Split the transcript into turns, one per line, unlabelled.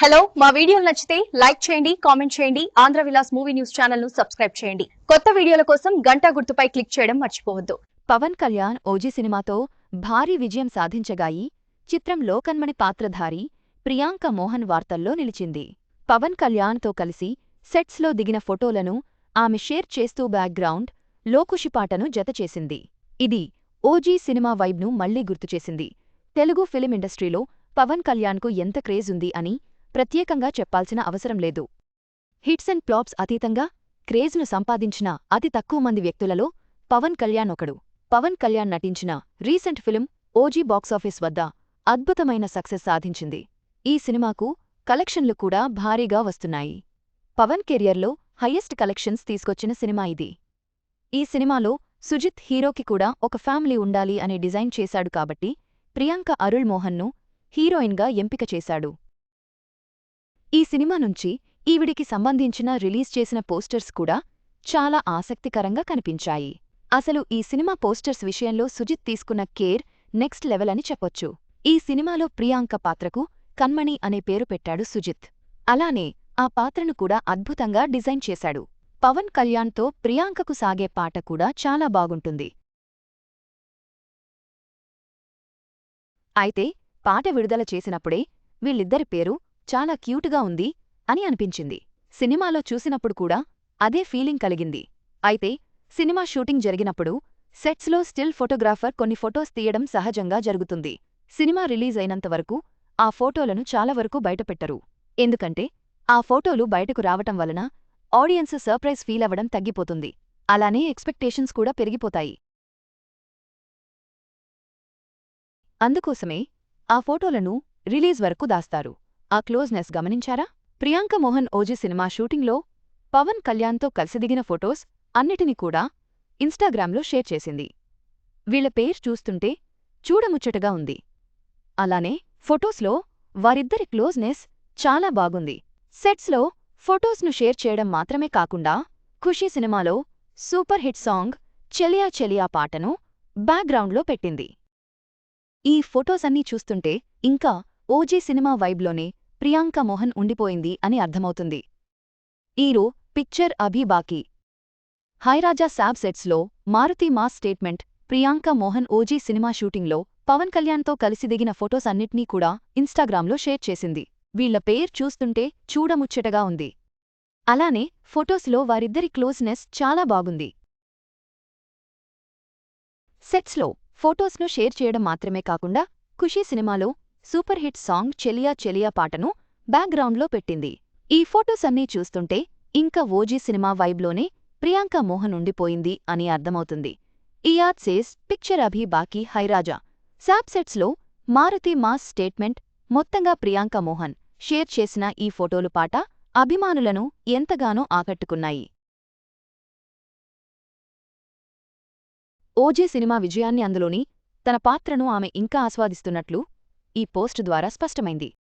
Hello మా వీడియోలు నచ్చితే లైక్ చేయండి కామెంట్ చేయండి ఆంధ్ర విలాస్ మూవీ న్యూస్ ఛానల్ను సబ్స్క్రైబ్ చేయండి. కొత్త వీడియోల కోసం గంట గుర్తుపై క్లిక్ చేయడం మర్చిపోవద్దు.
పవన్ కళ్యాణ్ ఓజీ సినిమాతో భారీ విజయం సాధించగాయి చిత్రం లోకన్మణి పాత్రధారి ప్రియాంక మోహన్ వార్తల్లో నిలిచింది. పవన్ కళ్యాణ్తో కలిసి సెట్స్లో దిగిన ఫోటోలను ఆమె షేర్ చేస్తూ బ్యాక్గ్రౌండ్ లోకుషిపాటను జతచేసింది. ఇది ఓజీ సినిమా వైబ్ను మళ్ళీ గుర్తుచేసింది. తెలుగు ఫిలిం ఇండస్ట్రీలో పవన్ కళ్యాణ్కు ఎంత క్రేజ్ ఉంది అని ప్రత్యేకంగా చెప్పాల్సిన అవసరం లేదు. హిట్స్ అండ్ ప్లాప్స్ అతీతంగా క్రేజ్ను సంపాదించిన అతి తక్కువ మంది వ్యక్తులలో పవన్ కళ్యాణ్ ఒకడు. పవన్ కళ్యాణ్ నటించిన రీసెంట్ ఫిల్మ్ ఓజీ బాక్సాఫీస్ వద్ద అద్భుతమైన సక్సెస్ సాధించింది. ఈ సినిమాకు కలెక్షన్లు కూడా భారీగా వస్తున్నాయి. పవన్ కెరియర్లో హయ్యెస్ట్ కలెక్షన్స్ తీసుకొచ్చిన సినిమా ఇది. ఈ సినిమాలో సుజిత్ హీరోకి కూడా ఒక ఫ్యామిలీ ఉండాలి అనే డిజైన్ చేశాడు కాబట్టి ప్రియాంక అరుళ్ మోహన్ను హీరోయిన్గా ఎంపిక చేశాడు. ఈ సినిమా నుంచి ఈవిడికి సంబంధించిన రిలీజ్ చేసిన పోస్టర్స్ కూడా చాలా ఆసక్తికరంగా కనిపించాయి. అసలు ఈ సినిమా పోస్టర్స్ విషయంలో సుజిత్ తీసుకున్న కేర్ నెక్స్ట్ లెవెల్ అని చెప్పొచ్చు. ఈ సినిమాలో ప్రియాంక పాత్రకు కన్మణి అనే పేరు పెట్టాడు సుజిత్. అలానే ఆ పాత్రను కూడా అద్భుతంగా డిజైన్ చేశాడు. పవన్ కళ్యాణ్తో ప్రియాంకకు సాగే పాట కూడా చాలా బాగుంటుంది. అయితే పాట విడుదల చేసినప్పుడే వీళ్ళిద్దరి పేరు చాలా క్యూటుగా ఉంది అని అనిపించింది. సినిమాలో చూసినప్పుడు కూడా అదే ఫీలింగ్ కలిగింది. అయితే సినిమా షూటింగ్ జరిగినప్పుడు సెట్స్లో స్టిల్ ఫోటోగ్రాఫర్ కొన్ని ఫొటోస్ తీయడం సహజంగా జరుగుతుంది. సినిమా రిలీజ్ అయినంతవరకు ఆ ఫోటోలను చాలా వరకు బయటపెట్టరు. ఎందుకంటే ఆ ఫోటోలు బయటకు రావటం వలన ఆడియన్స్ సర్ప్రైజ్ ఫీల్ అవ్వడం తగ్గిపోతుంది. అలానే ఎక్స్పెక్టేషన్స్ కూడా పెరిగిపోతాయి. అందుకోసమే ఆ ఫోటోలను రిలీజ్ వరకు దాస్తారు. ఆ క్లోజ్నెస్ గమనించారా? ప్రియాంక మోహన్ ఓజీ సినిమా షూటింగ్లో పవన్ కళ్యాణ్తో కలిసి దిగిన ఫొటోస్ అన్నిటినీ కూడా ఇన్స్టాగ్రామ్లో షేర్ చేసింది. వీళ్ళ పేరు చూస్తుంటే చూడముచ్చటగా ఉంది. అలానే ఫొటోస్లో వారిద్దరి క్లోజ్నెస్ చాలా బాగుంది. సెట్స్లో ఫొటోస్ను షేర్ చేయడం మాత్రమే కాకుండా ఖుషీ సినిమాలో సూపర్ హిట్ సాంగ్ చెలియా చెలియా పాటను బ్యాక్గ్రౌండ్లో పెట్టింది. ఈ ఫొటోస్ అన్నీ చూస్తుంటే ఇంకా ఓజీ సినిమా వైబ్లోనే ప్రియాంక మోహన్ ఉండిపోయింది అని అర్థమవుతుంది. ఈరో పిక్చర్ అభి బాకీ. హైరాజా శాబ్ సెట్స్లో Maruthi mass statement Priyanka Mohan OG cinema షూటింగ్లో పవన్ కళ్యాణ్తో కలిసి దిగిన ఫొటోస్ అన్నిటినీ కూడా ఇన్స్టాగ్రామ్లో షేర్ చేసింది. వీళ్ళ పేరు చూస్తుంటే చూడముచ్చటగా ఉంది. అలానే ఫొటోస్లో వారిద్దరి క్లోజ్నెస్ చాలా బాగుంది. సెట్స్లో ఫొటోస్ను షేర్ చేయడం మాత్రమే కాకుండా ఖుషీ సినిమాలో సూపర్ హిట్ సాంగ్ చెలియా చెలియా పాటను బ్యాక్గ్రౌండ్లో పెట్టింది. ఈ ఫొటోస్ అన్నీ చూస్తుంటే ఇంకా ఓజీ సినిమా వైబ్లోనే ప్రియాంక మోహన్ ఉండిపోయింది అని అర్థమవుతుంది. ఇయాద్ సేస్ పిక్చర్ అభి బాకీ హైరాజా శాప్సెట్స్లో మారుతి మాస్ స్టేట్మెంట్ మొత్తంగా ప్రియాంక మోహన్ షేర్ చేసిన ఈ ఫోటోలు పాట అభిమానులను ఎంతగానో ఆకట్టుకున్నాయి. ఓజే సినిమా విజయాన్ని అందులోని తన పాత్రను ఆమె ఇంకా ఆస్వాదిస్తున్నట్లు ఈ పోస్ట్ ద్వారా స్పష్టమైంది.